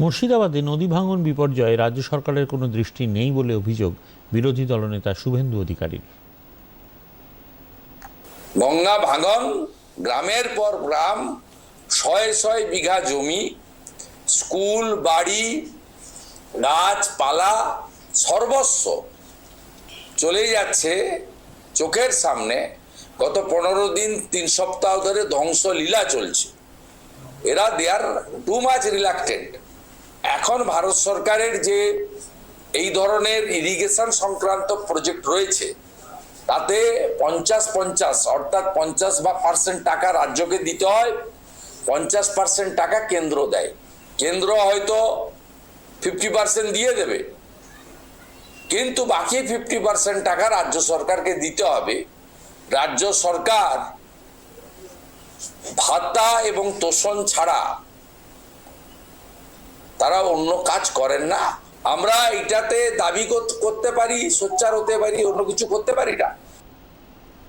মুর্শিদাবাদে নদী ভাঙন বিপর্যয়ে রাজ্য সরকারের কোনো দৃষ্টি নেই বলে অভিযোগ বিরোধী দলনেতা শুভেন্দু অধিকারীর। গঙ্গা ভাঙন, গ্রামের পর গ্রাম, শয়ে শয়ে বিঘা জমি, স্কুল, বাড়ি, গাছপালা, সর্বস্ব চলে যাচ্ছে চোখের সামনে। গত পনেরো দিন, তিন সপ্তাহ ধরে ধ্বংস লীলা চলছে। এরা they are too much reluctant এখন ভারত সরকারের যে এই ধরনের ইরিগেশন সংক্রান্ত প্রজেক্ট রয়েছে, তাতে পঞ্চাশ পঞ্চাশ, অর্থাৎ পঞ্চাশ বা পার্সেন্ট টাকা রাজ্যকে দিতে হয়, পঞ্চাশ পার্সেন্ট টাকা কেন্দ্র দেয়। কেন্দ্র হয়তো ফিফটি পার্সেন্ট দিয়ে দেবে, কিন্তু বাকি ফিফটি পার্সেন্ট টাকা রাজ্য সরকারকে দিতে হবে। রাজ্য সরকার ভাতা এবং তোষণ ছাড়া তারা অন্য কাজ করেন না। আমরা এটাতে দাবি করতে পারি, সোচ্চার হতে পারি, অন্য কিছু করতে পারি না।